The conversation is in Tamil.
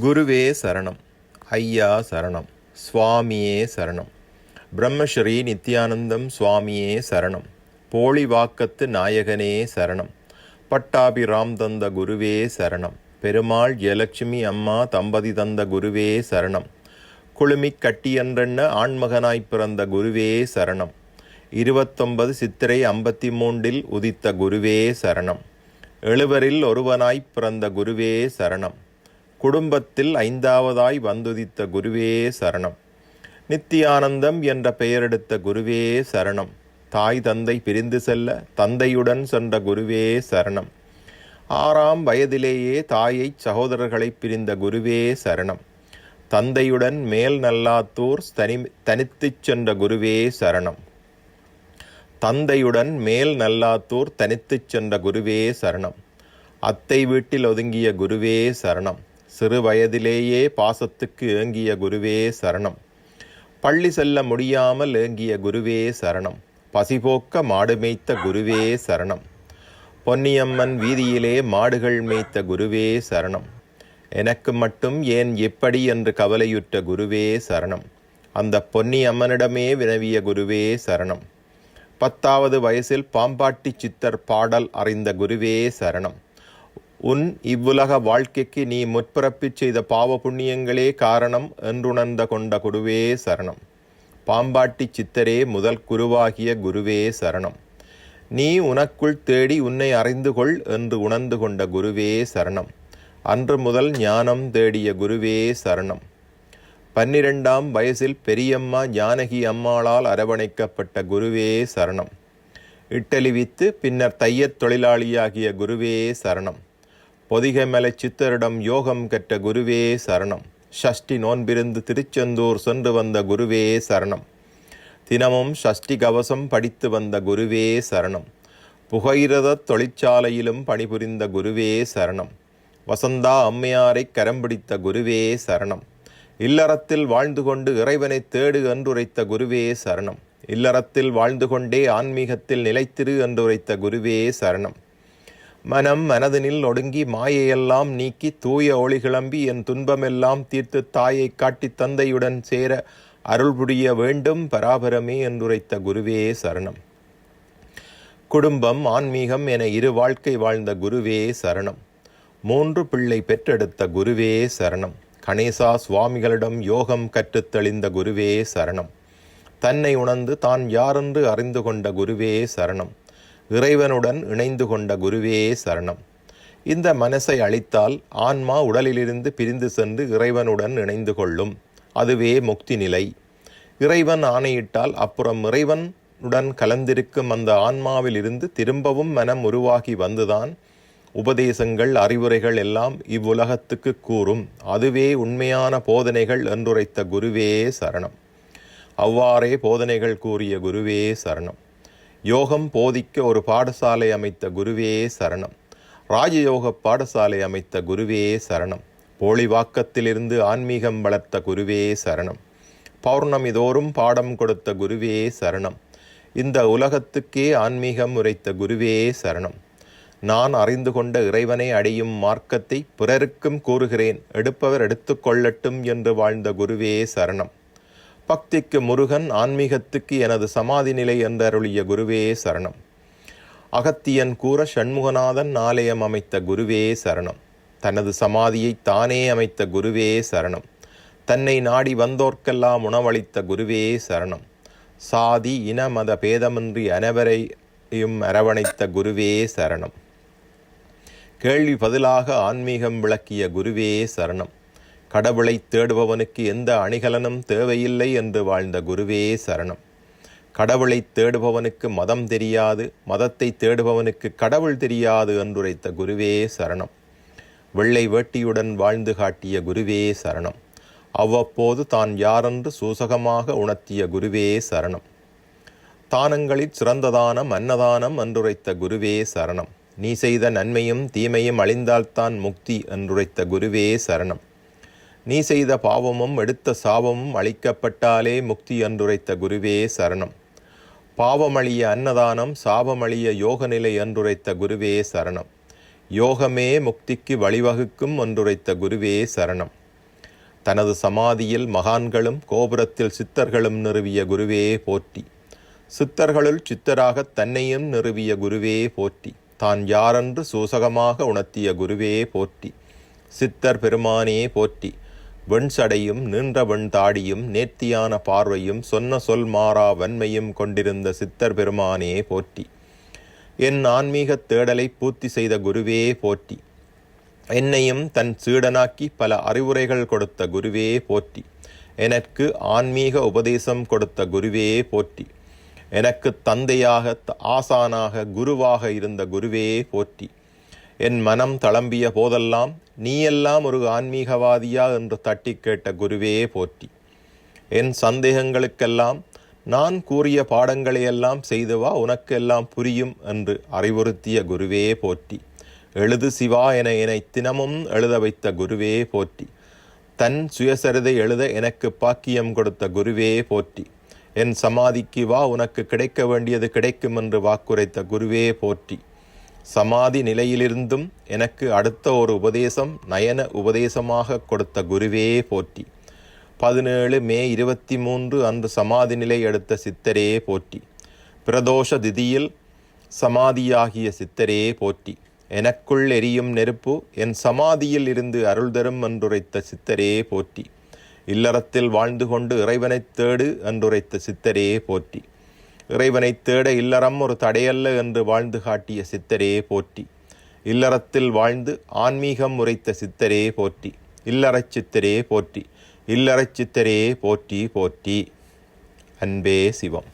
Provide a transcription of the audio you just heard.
குருவே சரணம். ஐயா சரணம். சுவாமியே சரணம். பிரம்மஸ்ரீ நித்யானந்தம் சுவாமியே சரணம். போலிவாக்கத்து நாயகனே சரணம். பட்டாபிராம் தந்த குருவே சரணம். பெருமாள் ஜெயலட்சுமி அம்மா தம்பதி தந்த குருவே சரணம். குழுமிக் கட்டியன்றென்ன ஆண்மகனாய் பிறந்த குருவே சரணம். இருபத்தொன்பது சித்திரை ஐம்பத்தி மூன்றில் உதித்த குருவே சரணம். எழுவரில் ஒருவனாய் பிறந்த குருவே சரணம். குடும்பத்தில் ஐந்தாவதாய் வந்துதித்த குருவே சரணம். நித்தியானந்தம் என்ற பெயரெடுத்த குருவே சரணம். தாய் தந்தை பிரிந்து செல்ல தந்தையுடன் சென்ற குருவே சரணம். ஆறாம் வயதிலேயே தாயை சகோதரர்களை பிரிந்த குருவே சரணம். தந்தையுடன் மேல் நல்லாத்தூர் தனி தனித்துச் சென்ற குருவே சரணம். தந்தையுடன் மேல் நல்லாத்தூர் தனித்துச் சென்ற குருவே சரணம். அத்தை வீட்டில் ஒதுங்கிய குருவே சரணம். சிறு வயதிலேயே பாசத்துக்கு ஏங்கிய குருவே சரணம். பள்ளி செல்ல முடியாமல் ஏங்கிய குருவே சரணம். பசிபோக்க மாடு மேய்த்த குருவே சரணம். பொன்னியம்மன் வீதியிலே மாடுகள் மேய்த்த குருவே சரணம். எனக்கு மட்டும் ஏன் எப்படி என்று கவலையுற்ற குருவே சரணம். அந்த பொன்னியம்மனிடமே வினவிய குருவே சரணம். பத்தாவது வயசில் பாம்பாட்டி சித்தர் பாடல் அறிந்த குருவே சரணம். உன் இவ்வுலக வாழ்க்கைக்கு நீ முற்பிறப்பிச் செய்த பாவ புண்ணியங்களே காரணம் என்றுணர்ந்த கொண்ட குருவே சரணம். பாம்பாட்டி சித்தரே முதல் குருவாகிய குருவே சரணம். நீ உனக்குள் தேடி உன்னை அறிந்து கொள் என்று உணர்ந்து கொண்ட குருவே சரணம். அன்று முதல் ஞானம் தேடிய குருவே சரணம். பன்னிரெண்டாம் வயசில் பெரியம்மா ஜானகி அம்மாளால் அரவணைக்கப்பட்ட குருவே சரணம். இட்டலி வித்து பின்னர் தையத் தொழிலாளியாகிய குருவே சரணம். பொதிகைமலை சித்தரிடம் யோகம் கற்ற குருவே சரணம். ஷஷ்டி நோன்பிருந்து திருச்செந்தூர் சென்று வந்த குருவே சரணம். தினமும் ஷஷ்டி கவசம் படித்து வந்த குருவே சரணம். புகையிரத தொழிற்சாலையிலும் பணிபுரிந்த குருவே சரணம். வசந்தா அம்மையாரை கரம் பிடித்த குருவே சரணம். இல்லறத்தில் வாழ்ந்து கொண்டு இறைவனை தேடு என்றுரைத்த குருவே சரணம். இல்லறத்தில் வாழ்ந்து கொண்டே ஆன்மீகத்தில் நிலைத்திரு என்றுரைத்த குருவே சரணம். மனம் மனதினில் ஒடுங்கி மாயையெல்லாம் நீக்கி தூய ஒளி கிளம்பி என் துன்பமெல்லாம் தீர்த்து தாயை காட்டி தந்தையுடன் சேர அருள் புரிய வேண்டும் பராபரமே என்றுரைத்த குருவே சரணம். குடும்பம் ஆன்மீகம் என இரு வாழ்க்கை வாழ்ந்த குருவே சரணம். மூன்று பிள்ளை பெற்றெடுத்த குருவே சரணம். கணேசா சுவாமிகளிடம் யோகம் கற்றுத்தெளிந்த குருவே சரணம். தன்னை உணர்ந்து தான் யாரென்று அறிந்து கொண்ட குருவே சரணம். இறைவனுடன் இணைந்து கொண்ட குருவே சரணம். இந்த மனசை அழித்தால் ஆன்மா உடலிலிருந்து பிரிந்து சென்று இறைவனுடன் இணைந்து கொள்ளும். அதுவே முக்தி நிலை. இறைவன் ஆணையிட்டால் அப்புறம் இறைவனுடன் கலந்திருக்கும் அந்த ஆன்மாவிலிருந்து திரும்பவும் மனம் உருவாகி வந்துதான் உபதேசங்கள் அறிவுரைகள் எல்லாம் இவ்வுலகத்துக்கு கூறும். அதுவே உண்மையான போதனைகள் என்றுரைத்த குருவே சரணம். அவ்வாறே போதனைகள் கூறிய குருவே சரணம். யோகம் போதிக்க ஒரு பாடசாலை அமைத்த குருவே சரணம். ராஜயோக பாடசாலை அமைத்த குருவே சரணம். போலிவாக்கத்திலிருந்து ஆன்மீகம் வளர்த்த குருவே சரணம். பௌர்ணமி தோறும் பாடம் கொடுத்த குருவே சரணம். இந்த உலகத்துக்கே ஆன்மீகம் உரைத்த குருவே சரணம். நான் அறிந்து கொண்ட இறைவனை அடையும் மார்க்கத்தை பிறருக்கும் கூறுகிறேன். எடுப்பவர் எடுத்துக்கொள்ளட்டும் என்று வாழ்ந்த குருவே சரணம். பக்திக்கு முருகன் ஆன்மீகத்துக்கு எனது சமாதி நிலை என்றருளிய குருவே சரணம். அகத்தியன் கூற சண்முகநாதன் ஆலயம் அமைத்த குருவே சரணம். தனது சமாதியை தானே அமைத்த குருவே சரணம். தன்னை நாடி வந்தோர்க்கெல்லாம் உணவளித்த குருவே சரணம். சாதி இன மத பேதமின்றி அனைவரையும் அரவணைத்த குருவே சரணம். கேள்வி பதிலாக ஆன்மீகம் விளக்கிய குருவே சரணம். கடவுளை தேடுபவனுக்கு எந்த அணிகலனும் தேவையில்லை என்று வாழ்ந்த குருவே சரணம். கடவுளை தேடுபவனுக்கு மதம் தெரியாது மதத்தை தேடுபவனுக்கு கடவுள் தெரியாது என்றுரைத்த குருவே சரணம். வெள்ளை வேட்டியுடன் வாழ்ந்து காட்டிய குருவே சரணம். அவ்வப்போது தான் யாரென்று சூசகமாக உணர்த்திய குருவே சரணம். தானங்களில் சிறந்ததானம் அன்னதானம் என்றுரைத்த குருவே சரணம். நீ செய்த நன்மையும் தீமையும் அழிந்தால்தான் முக்தி என்றுரைத்த குருவே சரணம். நீ செய்த பாவமும் எடுத்த சாபமும் அளிக்கப்பட்டாலே முக்தி என்றுரைத்த குருவே சரணம். பாவமளிய அன்னதானம் சாபமளிய யோகநிலை என்றுரைத்த குருவே சரணம். யோகமே முக்திக்கு வழிவகுக்கும் என்றுரைத்த குருவே சரணம். தனது சமாதியில் மகான்களும் கோபுரத்தில் சித்தர்களும் நிறுவிய குருவே போற்றி. சித்தர்களுள் சித்தராக தன்னையும் நிறுவிய குருவே போற்றி. தான் யாரென்று சூசகமாக உணர்த்திய குருவே போற்றி. சித்தர் பெருமானே போற்றி. வெண் சடையும் நின்ற வெண் தாடியும் நேர்த்தியான பார்வையும் சொன்ன சொல் மாறா வன்மையும் கொண்டிருந்த சித்தர் பெருமானே போற்றி. என் ஆன்மீகத் தேடலை பூர்த்தி செய்த குருவே போற்றி. என்னையும் தன் சீடனாக்கி பல அறிவுரைகள் கொடுத்த குருவே போற்றி. எனக்கு ஆன்மீக உபதேசம் கொடுத்த குருவே போற்றி. எனக்கு தந்தையாக த- ஆசானாக குருவாக இருந்த குருவே போற்றி. என் மனம் தளம்பிய போதெல்லாம் நீயெல்லாம் ஒரு ஆன்மீகவாதியா என்று தட்டி கேட்ட குருவே போற்றி. என் சந்தேகங்களுக்கெல்லாம் நான் கூறிய பாடங்களையெல்லாம் செய்து வா உனக்கெல்லாம் புரியும் என்று அறிவுறுத்திய குருவே போற்றி. எழுது சிவா என என்னை தினமும் எழுத வைத்த குருவே போற்றி. தன் சுயசரிதை எழுத எனக்கு பாக்கியம் கொடுத்த குருவே போற்றி. என் சமாதிக்கு வா உனக்கு கிடைக்க வேண்டியது கிடைக்கும் என்று வாக்குரைத்த குருவே போற்றி. சமாதி நிலையிலிருந்தும் எனக்கு அடுத்த ஒரு உபதேசம் நயன உபதேசமாக கொடுத்த குருவே போற்றி. பதினேழு மே இருபத்தி மூன்று அன்று சமாதி நிலை எடுத்த சித்தரே போற்றி. பிரதோஷ திதியில் சமாதியாகிய சித்தரே போற்றி. எனக்குள் எரியும் நெருப்பு என் சமாதியில் இருந்து அருள் தரும் என்றுரைத்த சித்தரே போற்றி. இல்லறத்தில் வாழ்ந்து கொண்டு இறைவனைத் தேடு என்றுரைத்த சித்தரே போற்றி. இறைவனைத் தேட இல்லறம் ஒரு தடையல்ல என்று வாழ்ந்து காட்டிய சித்தரே போற்றி. இல்லறத்தில் வாழ்ந்து ஆன்மீகம் உரைத்த சித்தரே போற்றி. இல்லறச் சித்தரே போற்றி. இல்லறச் சித்தரே போற்றி போற்றி. அன்பே சிவம்.